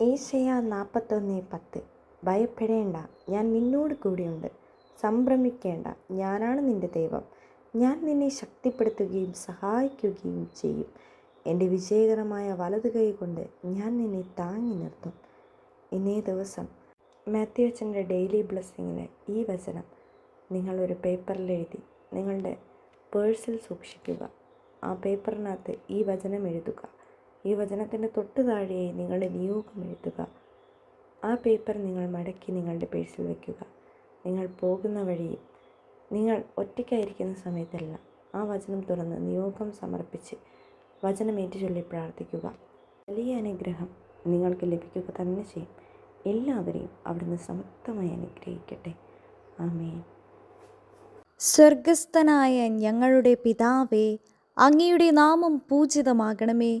ഏശയ നാൽപ്പത്തൊന്ന് പത്ത്. ഭയപ്പെടേണ്ട. ഞാൻ നിന്നോട് കൂടിയുണ്ട്. സംഭ്രമിക്കേണ്ട. ഞാനാണ് നിന്റെ ദൈവം. ഞാൻ നിന്നെ ശക്തിപ്പെടുത്തുകയും സഹായിക്കുകയും ചെയ്യും. എന്റെ വിജയകരമായ വലതു കൈ കൊണ്ട് ഞാൻ നിന്നെ താങ്ങി നിർത്തും. ഇന്നേ ദിവസം മാത്യു അച്ഛന്റെ ഡെയിലി ബ്ലെസ്സിങ്ങിന് ഈ വചനം നിങ്ങളൊരു പേപ്പറിൽ എഴുതി നിങ്ങളുടെ പേഴ്സിൽ സൂക്ഷിക്കുക. ആ പേപ്പറിനകത്ത് ഈ വചനം എഴുതുക. ഈ വചനത്തിന്റെ തൊട്ട് താഴെയായി നിങ്ങളുടെ നിയോഗം എഴുതുക. ആ പേപ്പർ നിങ്ങൾ മടക്കി നിങ്ങളുടെ പേഴ്സിൽ വയ്ക്കുക. നിങ്ങൾ പോകുന്ന വഴിയിൽ നിങ്ങൾ ഒറ്റയ്ക്കായിരിക്കുന്ന സമയത്തെല്ലാം ആ വചനം തുറന്ന് നിയോഗം സമർപ്പിച്ച് വചനം ഏറ്റുചൊല്ലി പ്രാർത്ഥിക്കുക. വലിയ അനുഗ്രഹം നിങ്ങൾക്ക് ലഭിക്കുക തന്നെ ചെയ്യും. എല്ലാവരെയും അവിടുന്ന് സമർത്ഥമായി അനുഗ്രഹിക്കട്ടെ. ആമേ സ്വർഗസ്ഥനായ ഞങ്ങളുടെ പിതാവേ അങ്ങയുടെ നാമം പൂജിതമാകണമേ.